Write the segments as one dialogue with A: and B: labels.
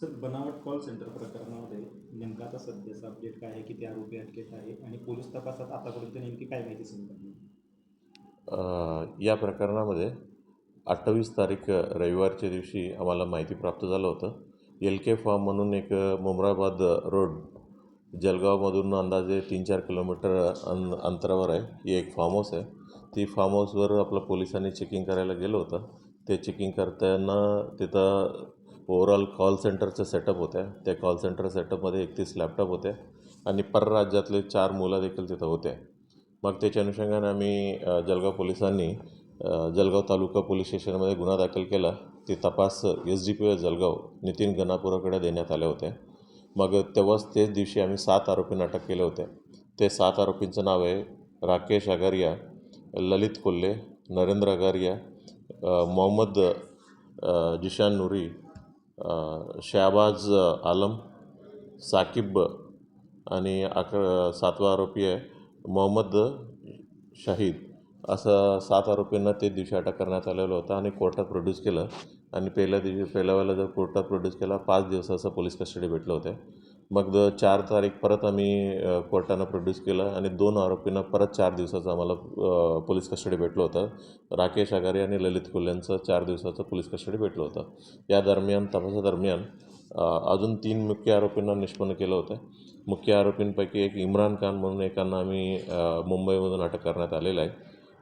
A: Sir बनावट call centre प्रकरणामध्ये नेमका आता सध्याचा अपडेट काय आहे किती आरोपी अटकेत आहे आणि पोलीस तपासात आतापर्यंत नेमकी काय माहिती समजली?
B: या प्रकरणामध्ये अठ्ठावीस तारीख रविवारच्या दिवशी आम्हाला माहिती प्राप्त झालं होतं. एल के फार्म म्हणून एक मुमराबाद रोड जलगावमधून अंदाजे तीन चार किलोमीटर अं अंतरावर आहे. ही एक फार्म हाऊस आहे. ती फार्म हाऊसवर आपलं पोलिसांनी चेकिंग करायला गेलं होतं. ते चेकिंग करताना तिथं ओवरऑल कॉल सेंटरचं सेटअप होत्या. त्या कॉल सेंटर सेटअपमध्ये एकतीस लॅपटॉप होते आणि परराज्यातले चार मुलं देखील तिथं होते मग त्याच्या अनुषंगाने आम्ही जलगाव जळगाव पोलिसांनी जलगाव जळगाव तालुका पोलीस स्टेशनमध्ये गुन्हा दाखल केला. ते तपास S D P O Jalgaon Nitin गणापुराकडे देण्यात आले होते मग तेव्हाच तेच दिवशी आम्ही सात आरोपींना अटक केले होते. ते सात आरोपींचं नाव आहे राकेश अगारिया ललित कोल्हे नरेंद्र अगारिया मोहम्मद जिशान नुरी शहबाज आलम साकिब आणि अक सातवा आरोपी आहे मोहम्मद शाहीद. असं सात आरोपींना ते दिवशी अटक करण्यात आलेलं होतं आणि कोर्टात प्रोड्यूस केलं. आणि पहिल्या दिवशी पहिल्या वेळेला जर कोर्टात प्रोड्यूस केला पाच दिवसाचं पोलीस कस्टडी भेटलं होतं. मग द चार तारीख परत आम्ही कोर्टानं प्रोड्यूस केलं आणि दोन आरोपींना परत चार दिवसाचं आम्हाला पोलीस कस्टडी भेटलं होतं. राकेश आगारे आणि ललित कोल्ह्यांचं चार दिवसाचं पोलीस कस्टडी भेटलं होतं. या दरम्यान तपासादरम्यान अजून तीन मुख्य आरोपींना निष्पन्न केलं होतं. मुख्य आरोपींपैकी एक इम्रान खान म्हणून एकांना आम्ही मुंबईमधून अटक करण्यात आलेलं आहे.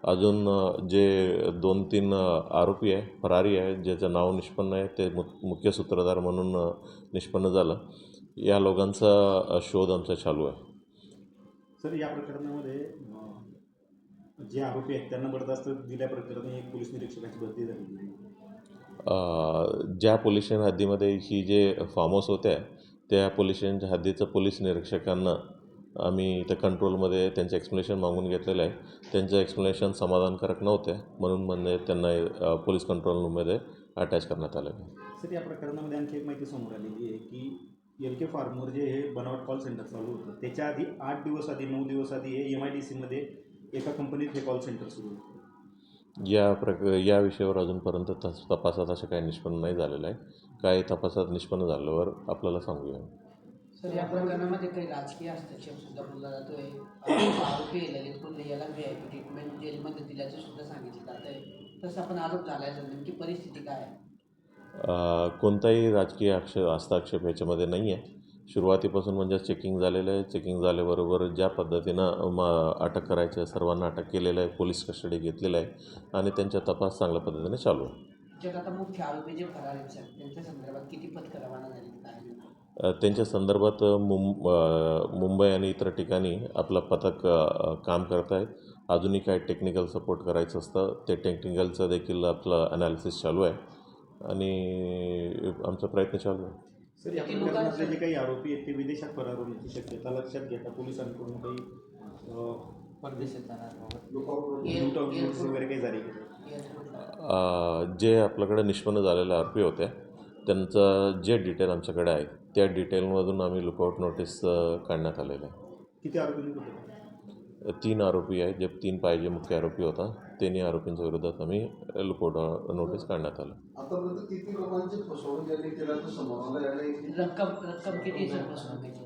B: अजून जे दोन तीन आरोपी आहे फरारी आहे ज्याचं नाव निष्पन्न आहे ते मु मुख्य सूत्रधार म्हणून निष्पन्न झालं. या लोकांचा शोध आमचा चालू आहे.
A: सर या प्रकरणामध्ये जे आरोपी आहेत त्यांना बरदास्त दिल्या प्रकरणी एक पोलीस निरीक्षकाची भरती आहे
B: अ, ज्या पोलीस स्टेशन हद्दीमध्ये ही जे फार्म हाऊस होत्या त्या पोलीस स्टेशनच्या हद्दीचं पोलीस निरीक्षकांना आम्ही इथं कंट्रोलमध्ये त्यांचं एक्सप्लेनेशन मागून घेतलेलं आहे. त्यांचं एक्सप्लेनेशन समाधानकारक नव्हते म्हणून म्हणजे त्यांना पोलीस कंट्रोल रूममध्ये अटॅच करण्यात आलेलं आहे
A: सर या प्रकरणामध्ये आणखी एक माहिती समोर आलेली आहे की एल के फार्मवर जे हे बनावट कॉल सेंटर चालू होतं त्याच्या आधी आठ दिवस आधी नऊ दिवस आधी हे एम आय डी सीमध्ये एका कंपनीत हे कॉल सेंटर सुरू होतं.
B: या प्रक या विषयावर अजूनपर्यंत तस तपासात असं काही निष्पन्न नाही झालेलं आहे. काही तपासात निष्पन्न झाल्यावर आपल्याला सांगूया.
C: सर या प्रकरणामध्ये काही राजकीय हस्तक्षेप सुद्धा बोलला जातोय. आरोपी ललित कुंडे याला व्ही आय पी ट्रीटमेंट जेलमध्ये दिल्याचं सुद्धा सांगितलं जात आहे तसं आपण आरोप झाला आहे नेमकी परिस्थिती काय आहे?
B: कोणताही राजकीय अक्ष हस्ताक्षेप याच्यामध्ये नाही आहे सुरुवातीपासून म्हणजे चेकिंग झालेलं आहे. चेकिंग झाल्याबरोबर ज्या पद्धतीनं म अटक करायचं सर्वांना अटक केलेलं आहे पोलीस कस्टडी घेतलेलं आहे आणि त्यांचा तपास चांगल्या पद्धतीने चालू आहे.
C: ज्यात आता मुख्य आरोपी जे फरार आहेत सर त्यांच्या संदर्भात किती पथकं रवाना झाली? काय नाही?
B: अ, त्यांच्या संदर्भात मुं मुंबई आणि इतर ठिकाणी आपलं पथक काम करत आहे अजूनही काय टेक्निकल सपोर्ट करायचं असतं. ते टेक्निकलचं देखील आपलं अनालिसिस चालू आहे. आणि आमचा प्रयत्न चालू आहे.
A: सर या प्रकरणातले जे काही आरोपी आहेत ते विदेशात फरार होण्याची शक्यता लक्षात घेता पोलिसांकडून काही
C: परदेशात जाणार
A: वगैरे काही जारी केले.
B: जे आपल्याकडे निष्पन्न झालेले आरोपी होते त्यांचं जे डिटेल आमच्याकडे आहे त्या डिटेलमधून आम्ही लुकआउट नोटीस काढण्यात आलेलं आहे.
A: किती आरोपी होते
B: तीन आरोपी आहे जे तीन पाहिजे मुख्य आरोपी होता तिन्ही आरोपींच्या विरोधात आम्ही लुकआउट नोटीस काढण्यात आलं.
D: आतापर्यंत किती लोकांची फसवणूक यांनी केल्याचं समोर आलं आणि
C: रक्कम रक्कम किती आहे सर फसवणुकीची?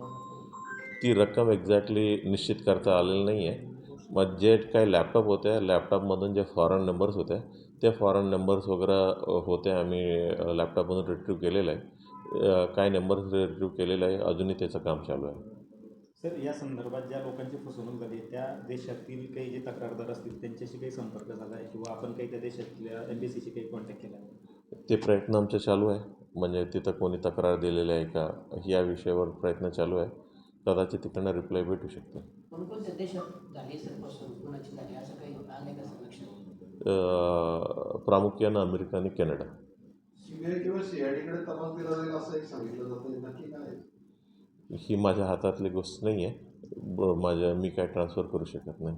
B: ती रक्कम एक्झॅक्टली निश्चित करता आलेली नाही आहे मग जे काही लॅपटॉप होते लॅपटॉपमधून जे फॉरेन नंबर्स होते ते फॉरेन नंबर्स वगैरे अ, होते आम्ही लॅपटॉपमधून रिट्रीव केलेलं. आहे काही नंबर्स रिट्रीव केलेलं आहे. अजूनही त्याचं काम चालू आहे.
A: सर या संदर्भात ज्या लोकांची फसवणूक झाली त्या देशातील काही जे तक्रारदार असतील त्यांच्याशी काही संपर्क झाला आहे? किंवा आपण काही त्या देशातल्या एम्बेसीशी काही कॉन्टॅक्ट केला आहे?
B: ते प्रयत्न आमचे चालू आहे. म्हणजे तिथं कोणी तक्रार दिलेली आहे का? या विषयावर प्रयत्न चालू आहे. कदाचित तिकडनं रिप्लाय भेटू शकते.
C: कोणकोणत्या देशात झाली सर फसवणूक कोणाची झाली असं काही आले का सर लक्षात
B: अ, प्रामुख्यानं अमेरिका आणि कॅनडा? ही माझ्या हातातली गोष्ट नाही आहे ब माझ्या मी काय ट्रान्सफर करू शकत नाही